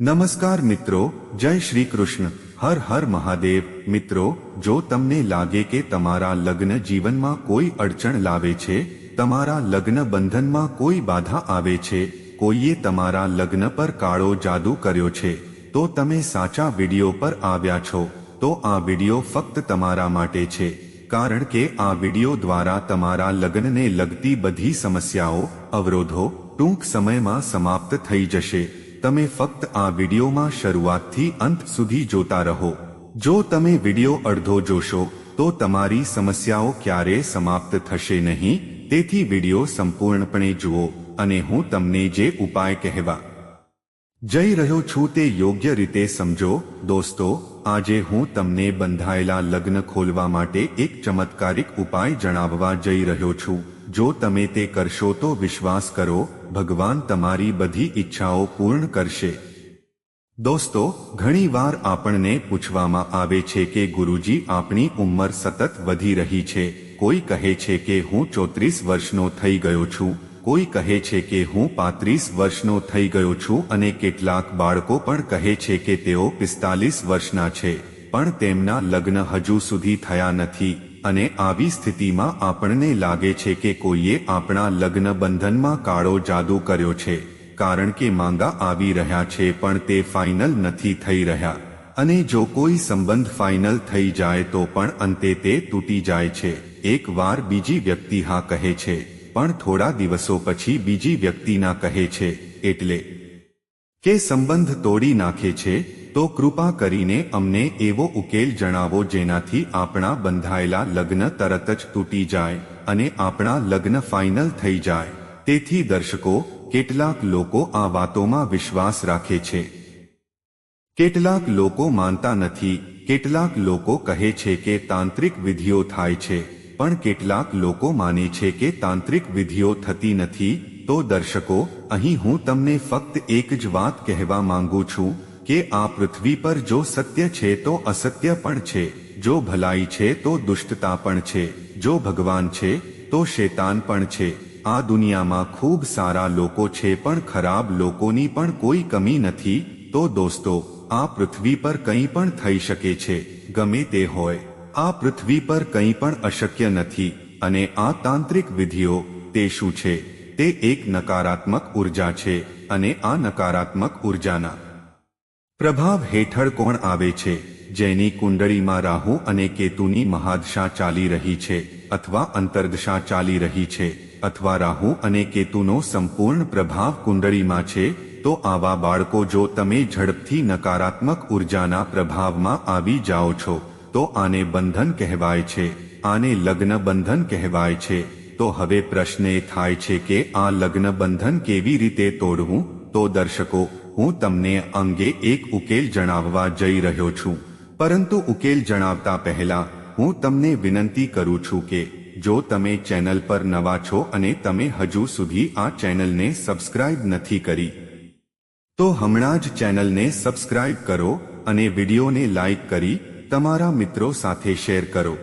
નમસ્કાર મિત્રો, જય શ્રી કૃષ્ણ. હર હર મહાદેવ. મિત્રો, જો તમને લાગે કે તમારા લગ્ન જીવનમાં કોઈ અડચણ લાવે છે, તમારા લગ્ન બંધનમાં કોઈ બાધા આવે છે, કોઈએ તમારા લગ્ન પર કાળો જાદુ કર્યો છે, તો તમે સાચા વીડિયો પર આવ્યા છો, તો આ વિડિયો ફક્ત તમારા માટે છે, કારણ કે આ વીડિયો દ્વારા તમારા લગ્નને લગતી બધી સમસ્યાઓ, અવરોધો, ટૂંક સમયમાં સમાપ્ત થઈ જશે. તમે ફક્ત આ વિડીયોમાં શરૂઆતથી અંત સુધી જોતા રહો. જો તમે વીડિયો અડધો જોશો, તો તમારી સમસ્યાઓ ક્યારેય સમાપ્ત થશે નહીં. તેથી વીડિયો સંપૂર્ણપણે જુઓ અને હું તમને જે ઉપાય કહેવા જઈ રહ્યો છું તે યોગ્ય રીતે સમજો. દોસ્તો, આજે હું તમને બંધાયેલા લગ્ન ખોલવા માટે એક ચમત્કારિક ઉપાય જણાવવા જઈ રહ્યો છું. જો તમે તે કરશો તો વિશ્વાસ કરો ભગવાન તમારી બધી ઈચ્છાઓ પૂર્ણ કરશે. દોસ્તો ઘણીવાર આપણને પૂછવામાં આવે છે કે ગુરુજી આપણી ઉંમર સતત વધી રહી છે. કોઈ કહે છે કે હું ચોત્રીસ વર્ષનો થઈ ગયો છું. કોઈ કહે છે કે હું પાંત્રીસ વર્ષનો થઈ ગયો છું અને કેટલાક બાળકો પણ કહે છે કે તેઓ પિસ્તાલીસ વર્ષના છે. પણ તેમના લગ્ન હજુ સુધી થયા નથી. અને આવી સ્થિતિમાં આપણને લાગે છે કે કોઈએ આપણા લગ્ન બંધનમાં કાળો જાદુ કર્યો છે, કારણ કે માંગા આવી રહ્યા છે પણ તે ફાઇનલ નથી થઈ રહ્યા. અને જો કોઈ સંબંધ ફાઇનલ થઈ જાય તો પણ અંતે તે તૂટી જાય છે. એક વાર બીજી વ્યક્તિ હા કહે છે, પણ થોડા દિવસો પછી બીજી વ્યક્તિના કહે છે, એટલે કે સંબંધ તોડી નાખે છે તો કૃપા કરીને અમને એવો ઉકેલ જણાવો જેનાથી આપણા બંધાયેલા લગ્ન તરત જ તૂટી જાય અને આપણા લગ્ન ફાઇનલ થઈ જાય. તેથી દર્શકો, કેટલાક લોકો આ વાતોમાં વિશ્વાસ રાખે છે. કેટલાક લોકો માનતા નથી, કેટલાક લોકો કહે છે કે તાંત્રિક વિધિઓ થાય છે, પણ કેટલાક લોકો માને છે કે તાંત્રિક વિધિઓ થતી નથી. તો દર્શકો, અહીં હું તમને ફક્ત એક જ વાત કહેવા માંગુ છું કે આ પૃથ્વી પર જો સત્ય છે તો અસત્ય પણ છે. જો ભલાઈ છે તો દુષ્ટતા પણ છે. જો ભગવાન છે તો શેતાન પણ છે. આ દુનિયામાં ખૂબ સારા લોકો છે પણ ખરાબ લોકોની પણ કોઈ કમી નથી. તો દોસ્તો, આ પૃથ્વી પર કંઈ પણ થઈ શકે છે. ગમે તે હોય, આ પૃથ્વી પર કંઈ પણ અશક્ય નથી. અને આ તાંત્રિક વિધિઓ, તે શું છે? તે એક નકારાત્મક ઊર્જા છે અને આ નકારાત્મક ઉર્જાના પ્રભાવ હેઠળ કોણ આવે છે? જેની કુંડળીમાં રાહુ અને કેતુની મહાદશા ચાલી રહી છે અથવા અંતર્દશા ચાલી રહી છે અથવા રાહુ અને કેતુનો સંપૂર્ણ પ્રભાવ કુંડળીમાં છે, તો આવા બાળકો જો તમે ઝડપથી નકારાત્મક ઉર્જાના પ્રભાવમાં આવી જાઓ છો, તો આને બંધન કહેવાય છે. આને લગ્ન બંધન કહેવાય છે. તો હવે પ્રશ્ન એ થાય છે કે આ લગ્ન બંધન કેવી રીતે તોડવું? તો દર્શકો હું તમને અંગે એક ઉકેલ જણાવવા જઈ રહ્યો છું. પરંતુ ઉકેલ જણાવતા પહેલા હું તમને વિનંતી કરું છું કે જો તમે ચેનલ પર નવા છો અને તમે હજુ સુધી આ ચેનલને સબસ્ક્રાઇબ નથી કરી, તો હમણાં જ ચેનલને સબસ્ક્રાઇબ કરો અને વિડીયોને લાઇક કરી તમારા મિત્રો સાથે શેર કરો.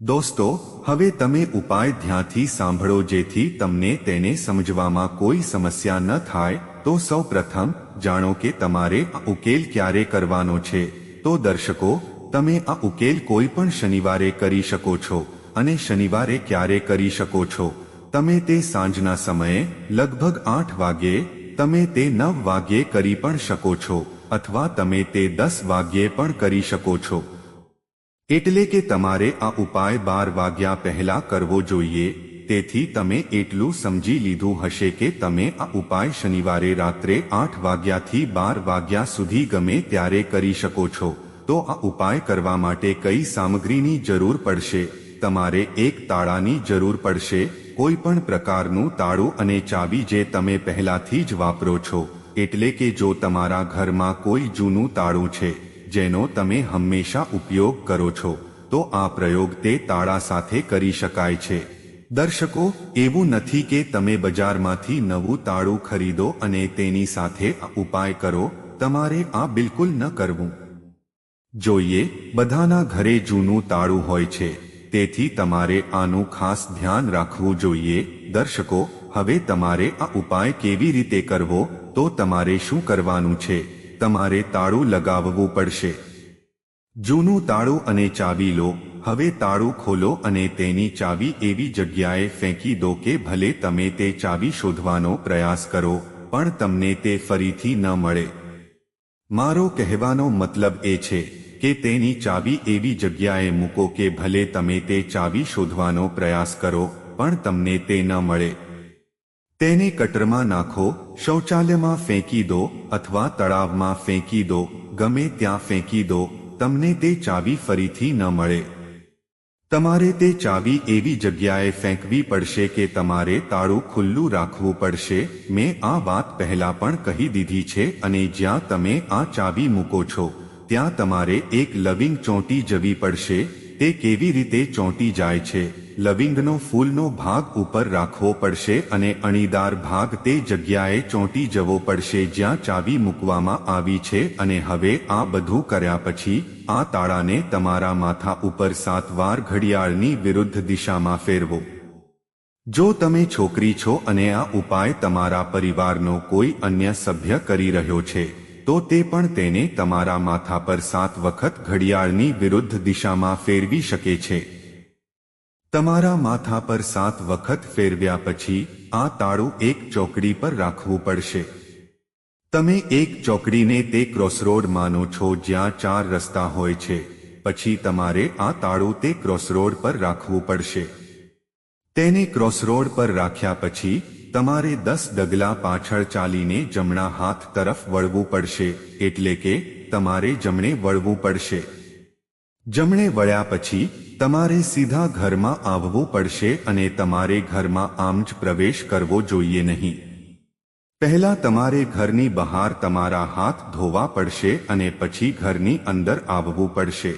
દોસ્તો, હવે તમે ઉપાય ધ્યાનથી સાંભળો જેથી તમને તેને સમજવામાં કોઈ સમસ્યા ન થાય તો સૌ પ્રથમ જાણો કે તમારે આ ઉકેલ ક્યારે કરવાનો છે. તો દર્શકો, તમે આ ઉકેલ કોઈ પણ શનિવારે કરી શકો છો અને શનિવારે ક્યારે કરી શકો છો. તમે તે સાંજના સમયે લગભગ આઠ વાગ્યે તમે તે નવ વાગ્યે કરી પણ શકો છો અથવા તમે તે દસ વાગ્યે પણ કરી શકો છો. એટલે કે તમારે આ ઉપાય બાર વાગ્યા પહેલા કરવો જોઈએ. તેથી તમે એટલું સમજી લીધું હશે કે તમે આ ઉપાય શનિવારે રાત્રે આઠ વાગ્યાથી બાર વાગ્યા સુધી ગમે ત્યારે કરી શકો છો. તો આ ઉપાય કરવા માટે કઈ સામગ્રીની જરૂર પડશે? તમારે એક તાળાની જરૂર પડશે. કોઈ પણ પ્રકારનું તાળું અને ચાવી જે તમે પહેલાથી જ વાપરો છો. એટલે કે જો તમારા ઘરમાં કોઈ જૂનું તાળું છે, જેનો તમે હંમેશા ઉપયોગ કરો છો, તો આ પ્રયોગ તે તાળા સાથે કરી શકાય છે. દર્શકો, એવું નથી કે તમે બજારમાંથી નવું તાળું ખરીદો અને તેની સાથે ઉપાય કરો, તમારે આ બિલકુલ ન કરવું. જોઈએ, બધાના ઘરે જૂનું તાળું હોય છે, તેથી તમારે આનું ખાસ ધ્યાન રાખવું જોઈએ. દર્શકો, હવે તમારે આ ઉપાય કેવી રીતે કરવો, તો તમારે શું કરવાનું છે? તમારે તાળું લગાવવું પડશે. જૂનું તાળું અને ચાવી લો. હવે તાળું ખોલો અને તેની ચાવી એવી જગ્યાએ ફેંકી દો કે ભલે તમે તે ચાવી શોધવાનો પ્રયાસ કરો, પણ તમને તે ફરીથી ન મળે. મારો કહેવાનો મતલબ એ છે કે તેની ચાવી એવી જગ્યાએ મૂકો કે ભલે તમે તે ચાવી શોધવાનો પ્રયાસ કરો, પણ તમને તે ન મળે. તેને કટરમાં નાખો, શૌચાલયમાં ફેંકી દો અથવા તળાવમાં ફેંકી દો, ગમે ત્યાં ફેંકી દો, તમને તે ચાવી ફરીથી ન મળે. તમારે તે ચાવી એવી જગ્યાએ ફેંકવી પડશે કે તમારે તાળું ખુલ્લું રાખવું પડશે. મેં આ વાત પહેલા પણ કહી દીધી છે અને જ્યાં તમે આ ચાવી મૂકો છો, ત્યાં તમારે એક લવિંગ ચોંટી જવી પડશે. તે કેવી રીતે ચોંટી જાય છે? લવિંગનો ફૂલનો ભાગ ઉપર રાખવો પડશે અને અણીદાર ભાગ તે જગ્યાએ ચોંટી જવો પડશે જ્યાં ચાવી મૂકવામાં આવી છે અને હવે આ બધું કર્યા પછી આ તાળાને તમારા માથા ઉપર સાત વાર ઘડિયાળની વિરુદ્ધ દિશામાં ફેરવો. જો તમે છોકરી છો અને આ ઉપાય તમારા પરિવારનો કોઈ અન્ય સભ્ય કરી રહ્યો છે, તો તે પણ તેને તમારા માથા પર સાત વખત ઘડિયાળની વિરુદ્ધ દિશામાં ફેરવી શકે છે. તમારા માથા પર સાત વખત ફેરવ્યા પછી આ તાળું એક ચોકડી પર રાખવું પડશે. તમે એક ચોકડીને તે ક્રોસરોડ માનો છો જ્યાં ચાર રસ્તા હોય છે. પછી તમારે આ તાળું તે ક્રોસરોડ પર રાખવું પડશે. તેને ક્રોસરોડ પર રાખ્યા પછી તમારે દસ ડગલા પાછળ ચાલીને જમણા હાથ તરફ વળવું પડશે, એટલે કે તમારે જમણે વળવું પડશે. જમણે વળ્યા પછી તમારે સીધા ઘરમાં આવવું પડશે અને તમારે ઘરમાં આમ જ પ્રવેશ કરવો જોઈએ નહીં. પહેલા તમારે ઘરની બહાર તમારા હાથ ધોવા પડશે અને પછી ઘરની અંદર આવવું પડશે.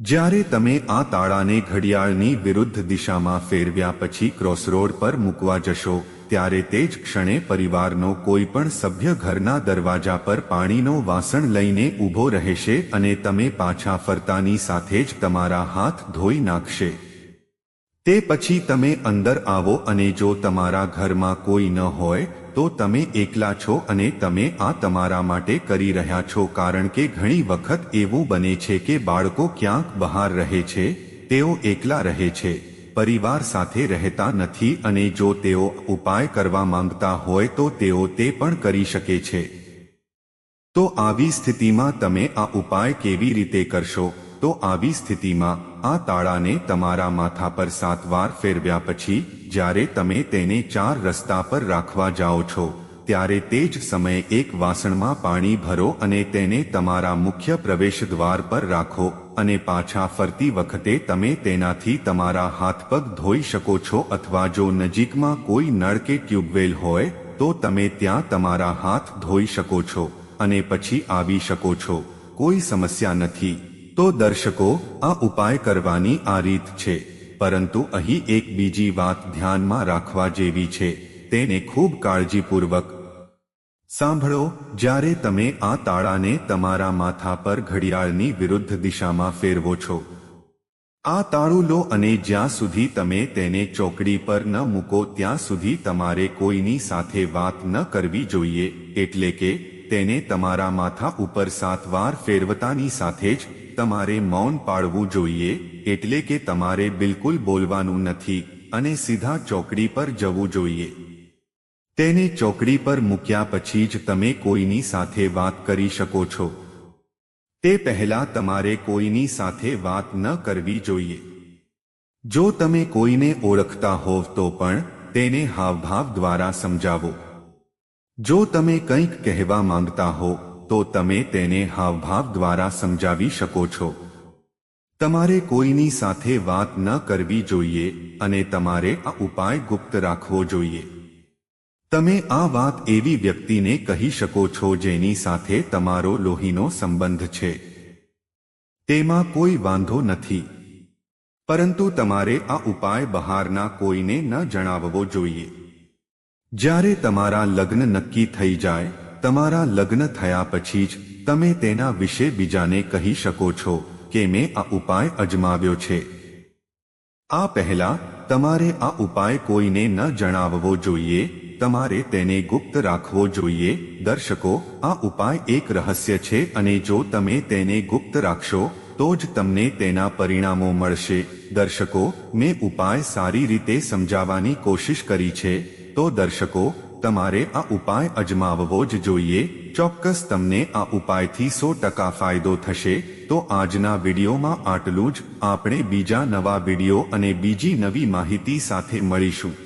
જ્યારે તમે આ તાળાને ઘડિયાળની વિરુદ્ધ દિશામાં ફેરવ્યા પછી ક્રોસરોડ પર મૂકવા જશો ત્યારે તે જ ક્ષણે પરિવારનો કોઈ પણ સભ્ય ઘરના દરવાજા પર પાણીનો વાસણ લઈને ઊભો રહેશે અને તમે પાછા ફરતાની સાથે જ તમારા હાથ ધોઈ નાખશે. તે પછી તમે અંદર આવો અને જો તમારા ઘરમાં કોઈ ન હોય, તો તમે એકલા છો અને તમે આ તમારા માટે કરી રહ્યા છો કારણ કે ઘણી વખત એવું બને છે કે બાળકો ક્યાંક બહાર રહે છે, તેઓ એકલા રહે છે. પરિવાર સાથે રહેતા નથી અને જો તેઓ ઉપાય કરવા માંગતા હોય તો તેઓ તે પણ કરી શકે છે. તો આવી સ્થિતિમાં તમે આ ઉપાય કેવી રીતે કરશો? તો આવી સ્થિતિમાં આ તાળાને તમારા માથા પર સાત વાર ફેરવ્યા પછી, જ્યારે તમે તેને ચાર રસ્તા પર રાખવા જાઓ છો, ત્યારે તે જ સમયે એક વાસણમાં પાણી ભરો અને તેને તમારા મુખ્ય પ્રવેશ દ્વાર પર રાખો. અને પાછા ફરતી વખતે તમે તેનાથી તમારા હાથ પગ ધોઈ શકો છો અથવા જો નજીકમાં કોઈ નળ કે ટ્યુબવેલ હોય, તો તમે ત્યાં તમારા હાથ ધોઈ શકો છો અને પછી આવી શકો છો. કોઈ સમસ્યા નથી. તો દર્શકો, આ ઉપાય કરવાની આ રીત છે. પરંતુ અહીં એક બીજી વાત ધ્યાનમાં રાખવા જેવી છે. તેને ખૂબ કાળજીપૂર્વક સાંભળો, જ્યારે તમે આ તાળાને તમારા માથા પર ઘડિયાળની વિરુદ્ધ દિશામાં ફેરવો છો. આ તાળું લો અને જ્યાં સુધી તમે તેને ચોકડી પર ન મૂકો, ત્યાં સુધી તમારે કોઈની સાથે વાત ન કરવી જોઈએ, એટલે કે તેને તમારા માથા ઉપર સાત વાર ફેરવતાની સાથે જ તમારે મૌન પાળવું જોઈએ, એટલે કે તમારે બિલકુલ બોલવાનું નથી અને સીધા ચોકડી પર જવું જોઈએ. તેને ચોકડી પર મૂક્યા પછી જ તમે કોઈની સાથે વાત કરી શકો છો. તે પહેલા તમારે કોઈની સાથે વાત ન કરવી જોઈએ. જો તમે કોઈને ઓળખતા હોવ તો પણ તેને હાવભાવ દ્વારા સમજાવો. જો તમે કંઈક કહેવા માંગતા હો, તો તમે તેને હાવભાવ દ્વારા સમજાવી શકો છો. તમારે કોઈની સાથે વાત ન કરવી જોઈએ અને તમારે આ ઉપાય ગુપ્ત રાખવો જોઈએ. તમે આ વાત એવી વ્યક્તિને કહી શકો છો જેની સાથે તમારો લોહીનો સંબંધ છે. તેમાં કોઈ વાંધો નથી. પરંતુ તમારે આ ઉપાય બહારના કોઈને ન જણાવવો જોઈએ. જ્યારે તમારા લગ્ન નક્કી થઈ જાય, તમારા લગ્ન થયા પછી જ તમે તેના વિશે બીજાને કહી શકો છો કે મેં આ ઉપાય અજમાવ્યો છે. આ પહેલા તમારે આ ઉપાય કોઈને ન જણાવવો જોઈએ તમારે તેને ગુપ્ત રાખવો જોઈએ. દર્શકો, આ ઉપાય એક રહસ્ય છે અને જો તમે તેને ગુપ્ત રાખશો, તો જ તમને તેના પરિણામો મળશે. દર્શકો, મેં ઉપાય સારી રીતે સમજાવવાની કોશિશ કરી છે. તો દર્શકો, તમારે આ ઉપાય અજમાવવો જ જોઈએ. ચોક્કસ તમને આ ઉપાયથી સો ટકા ફાયદો થશે. તો આજના વિડીયોમાં આટલું જ. આપણે બીજા નવા વીડિયો અને બીજી નવી માહિતી સાથે મળીશું.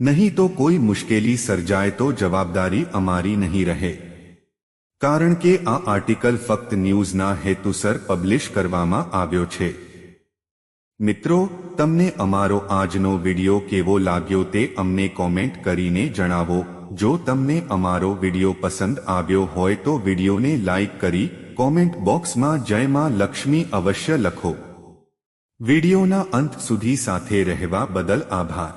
નહીં તો કોઈ મુશ્કેલી સર્જાય તો જવાબદારી અમારી નહીં રહે કારણ કે આ આર્ટિકલ ફક્ત ન્યૂઝના હેતુસર પબ્લિશ કરવામાં આવ્યો છે મિત્રો તમને અમારો આજનો વિડિયો કેવો લાગ્યો તે અમને કોમેન્ટ કરીને જણાવો જો તમને અમારો વિડિયો પસંદ આવ્યો હોય તો વિડિયોને લાઈક કરી કોમેન્ટ બોક્સમાં જય માં લક્ષ્મી અવશ્ય લખો વિડિયોના અંત સુધી સાથે રહેવા બદલ આભાર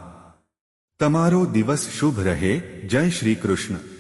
તમારો દિવસ શુભ રહે. જય શ્રી કૃષ્ણ.